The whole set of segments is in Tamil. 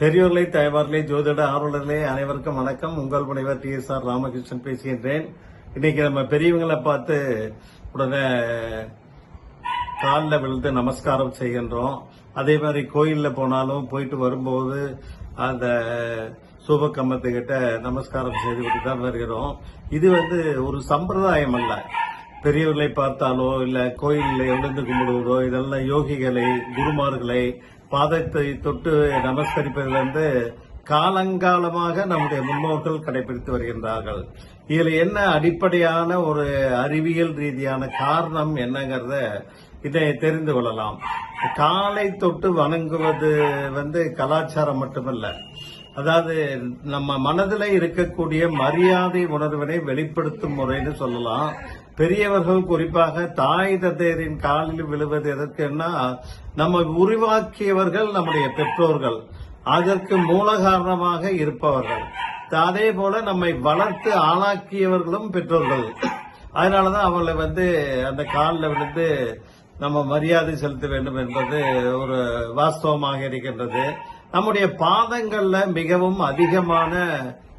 பெரியோர்களே தயவார்களே ஜோதிட ஆர்வலர்களே அனைவருக்கும் வணக்கம். உங்கள் முனைவர் டி எஸ் ஆர் ராமகிருஷ்ணன் பேசுகின்றேன். இன்னைக்கு நம்ம பெரியவங்களை பார்த்து உடனே காலில் விழுந்து நமஸ்காரம் செய்கின்றோம். அதே மாதிரி கோயிலில் போனாலும் போயிட்டு வரும்போது அந்த சூபக்கம்பத்துக்கிட்ட நமஸ்காரம் செய்துவிட்டு தான் வருகிறோம். இது வந்து ஒரு சம்பிரதாயம் அல்ல. பெரியவர்களை பார்த்தாலோ இல்லை கோயிலில் எழுந்து கும்பிடுவதோ இதெல்லாம் யோகிகளை குருமார்களை பாதத்தை தொட்டு நமஸ்கரிப்பதிலிருந்து காலங்காலமாக நம்முடைய முன்னோர்கள் கடைபிடித்து வருகின்றார்கள். இதில் என்ன அடிப்படையான ஒரு அறிவியல் ரீதியான காரணம் என்னங்கிறத இதை தெரிந்து கொள்ளலாம். காலை தொட்டு வணங்குவது வந்து கலாச்சாரம் மட்டுமல்ல. அதாவது நம்ம மனதில் இருக்கக்கூடிய மரியாதை உணர்வினை வெளிப்படுத்தும் முறைன்னு சொல்லலாம். பெரியவர்கள் குறிப்பாக தாய் தந்தையரின் காலில் விழுவது எதற்குன்னா நம்ம உருவாக்கியவர்கள் நம்முடைய பெற்றோர்கள். அதற்கு மூல காரணமாக இருப்பவர்கள். அதே போல நம்மை வளர்த்து ஆளாக்கியவர்களும் பெற்றோர்கள். அதனாலதான் அவளை வந்து அந்த காலில் விழுந்து நம்ம மரியாதை செலுத்த வேண்டும் என்பது ஒரு வாஸ்தவமாக இருக்கின்றது. நம்முடைய பாதங்கள்ல மிகவும் அதிகமான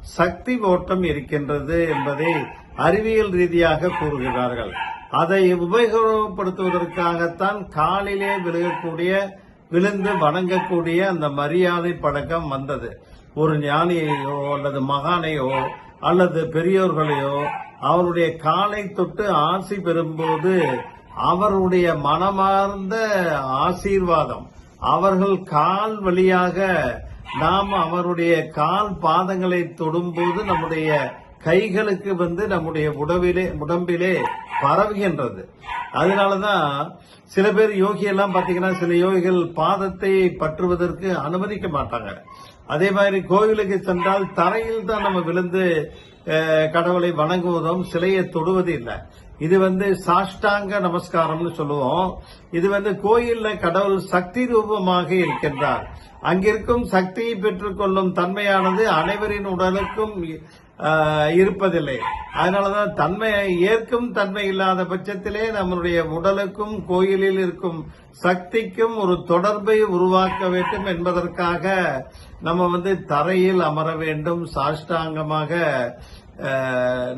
சக்தி ஓட்டம் இருக்கின்றது என்பதை அறிவியல் ரீதியாக கூறுகிறார்கள். அதை உபயோகப்படுத்துவதற்காகத்தான் காலிலே விழுகக்கூடிய விழுந்து வணங்கக்கூடிய அந்த மரியாதை பழக்கம் வந்தது. ஒரு ஞானியையோ அல்லது மகானையோ அல்லது பெரியோர்களையோ அவருடைய காலை தொட்டு ஆசி பெறும்போது அவருடைய மனமார்ந்த ஆசீர்வாதம் அவர்கள் கால் வழியாக நாம் அவருடைய கால் பாதங்களை தொடும்போது நம்முடைய கைகளுக்கு வந்து நம்முடைய உடவிலே உடம்பிலே பரவுகின்றது. அதனாலதான் சில பேர் யோகி எல்லாம் பாத்தீங்கன்னா சில யோகிகள் பாதத்தை பற்றுவதற்கு அனுமதிக்க மாட்டாங்க. அதே மாதிரி கோவிலுக்கு சென்றால் தரையில் தான் நம்ம விழுந்து கடவுளை வணங்குவதும் சிலையை தொடுவது இல்லை. இது வந்து சாஷ்டாங்க நமஸ்காரம்னு சொல்லுவோம். இது வந்து கோயில்ல கடவுள் சக்தி ரூபமாக இருக்கின்றார். அங்கிருக்கும் சக்தியை பெற்றுக்கொள்ளும் தன்மையானது அனைவரின் உடலுக்கும் இருப்பதில்லை. அதனாலதான் தன்மை ஏற்கும் தன்மை இல்லாத பட்சத்திலே நம்மளுடைய உடலுக்கும் கோயிலில் இருக்கும் சக்திக்கும் ஒரு தொடர்பை உருவாக்க வேண்டும் என்பதற்காக நம்ம வந்து தரையில் அமர வேண்டும் சாஷ்டாங்கமாக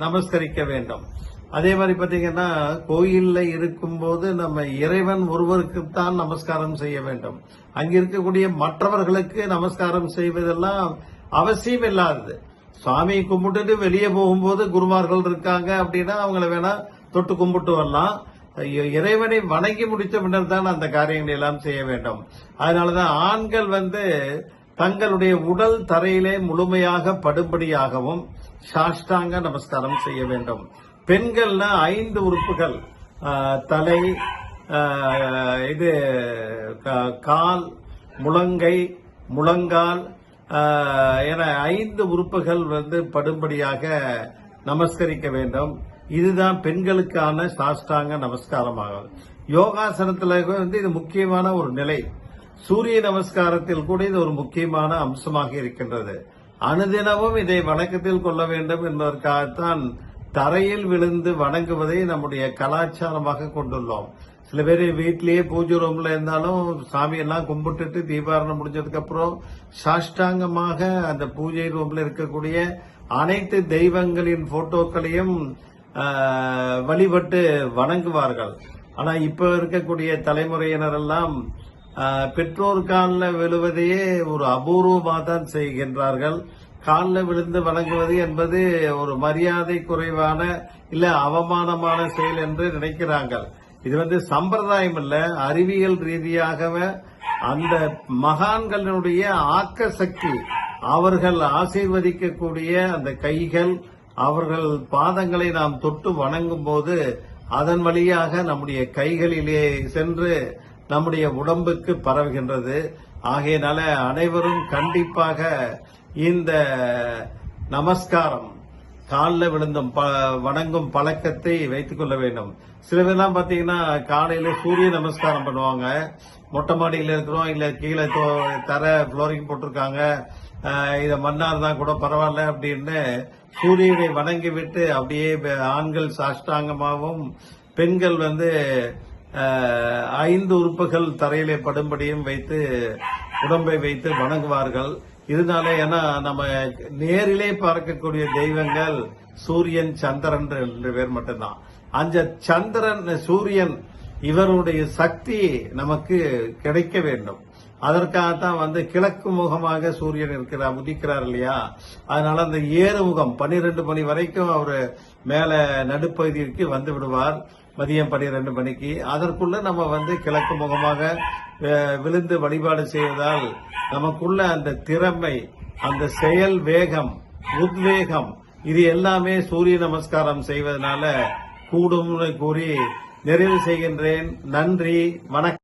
நமஸ்கரிக்க வேண்டும். அதே மாதிரி பாத்தீங்கன்னா கோயில்ல இருக்கும்போது நம்ம இறைவன் ஒருவருக்குத்தான் நமஸ்காரம் செய்ய வேண்டும். அங்கிருக்கக்கூடிய மற்றவர்களுக்கு நமஸ்காரம் செய்வதெல்லாம் அவசியம் இல்லாதது. சாமி கும்பிட்டுட்டு வெளியே போகும்போது குருமார்கள் இருக்காங்க அப்படின்னா அவங்கள வேணா தொட்டு கும்பிட்டு வரலாம். இறைவனை வணங்கி முடித்த பின்னர் தான் அந்த காரியங்களை எல்லாம் செய்ய வேண்டும். அதனாலதான் ஆண்கள் வந்து தங்களுடைய உடல் தரையிலே முழுமையாக படும்படியாகவும் சாஷ்டாங்க நமஸ்காரம் செய்ய வேண்டும். பெண்கள்னா ஐந்து உறுப்புகள். தலை இது கால் முழங்கை முழங்கால் என ஐந்து உறுப்புகள் வந்து படும்படியாக நமஸ்கரிக்க வேண்டும். இதுதான் பெண்களுக்கான சாஷ்டாங்க நமஸ்காரமாகும் யோகாசனத்தில் வந்து இது முக்கியமான ஒரு நிலை. சூரிய நமஸ்காரத்தில் கூட இது ஒரு முக்கியமான அம்சமாக இருக்கின்றது. அனுதினமும் இதை வணக்கத்தில் கொள்ள வேண்டும் என்பதற்காகத்தான் தரையில் விழுந்து வணங்குவதை நம்முடைய கலாச்சாரமாக கொண்டுள்ளோம். சில பேர் வீட்டிலேயே பூஜை ரூம்ல இருந்தாலும் சாமியெல்லாம் கும்பிட்டுட்டு தீபாரணம் முடிஞ்சதுக்கு அப்புறம் சாஷ்டாங்கமாக அந்த பூஜை ரூம்ல இருக்கக்கூடிய அனைத்து தெய்வங்களின் போட்டோக்களையும் வழிபட்டு வணங்குவார்கள். ஆனா இப்ப இருக்கக்கூடிய தலைமுறையினர் எல்லாம் பெற்றோர் காலில் விழுவதையே ஒரு அபூர்வமாக தான் செய்கின்றார்கள். காலில் விழுந்து வணங்குவது என்பது ஒரு மரியாதை குறைவான இல்ல அவமானமான செயல் என்று நினைக்கிறார்கள் இது வந்து சம்பிரதாயம் இல்ல அறிவியல் ரீதியாகவே அந்த மகான்களினுடைய ஆக்க சக்தி அவர்கள் ஆசீர்வதிக்கக்கூடிய அந்த கைகள் அவர்கள் பாதங்களை நாம் தொட்டு வணங்கும் போது அதன் வழியாக நம்முடைய கைகளிலே சென்று நம்முடைய உடம்புக்கு பரவுகின்றது. ஆகையினால அனைவரும் கண்டிப்பாக இந்த நமஸ்காரம் காலில் விழுந்தும் ப- வணங்கும் பழக்கத்தை வைத்துக் கொள்ள வேண்டும். சில பேர்லாம் பாத்தீங்கன்னா காலையில சூரிய நமஸ்காரம் பண்ணுவாங்க. மொட்டை மாடியில் இருக்கிறோம் இல்ல கீழே தோ- தர ஃப்ளோரிங் போட்டிருக்காங்க. இதை இத மன்னார் தான் கூட பரவாயில்ல அப்படின்னு சூரியனை வணங்கி விட்டு அப்படியே ஆண்கள் சாஷ்டாங்கமாகவும் பெண்கள் வந்து ஐந்து உறுப்புகள் தரையிலே படும்படியும் வைத்து உடம்பை வைத்து வணங்குவார்கள். இதனால ஏன்னா நம்ம நேரிலே பார்க்கக்கூடிய தெய்வங்கள் சூரியன் சந்திரன் ரெண்டு பேர் மட்டும்தான். அந்த சந்திரன் சூரியன் இவருடைய சக்தி நமக்கு கிடைக்க வேண்டும். அதற்காகத்தான் வந்து கிழக்கு முகமாக சூரியன் இருக்கிறார் உதிக்கிறார் இல்லையா? அதனால அந்த ஏறு முகம் பன்னிரெண்டு மணி வரைக்கும் அவர் மேல நடுப்பகுதிக்கு வந்து விடுவார். மதியம் பன்னிரெண்டு மணிக்கு. அதற்குள்ள நம்ம வந்து கிழக்கு முகமாக விழுந்து வழிபாடு செய்வதால் நமக்குள்ள அந்த திறமை அந்த செயல் வேகம் உத்வேகம் இது எல்லாமே சூரிய நமஸ்காரம் செய்வதனால கூடும்னு கூறி நிறைவு செய்கின்றேன். நன்றி வணக்கம்.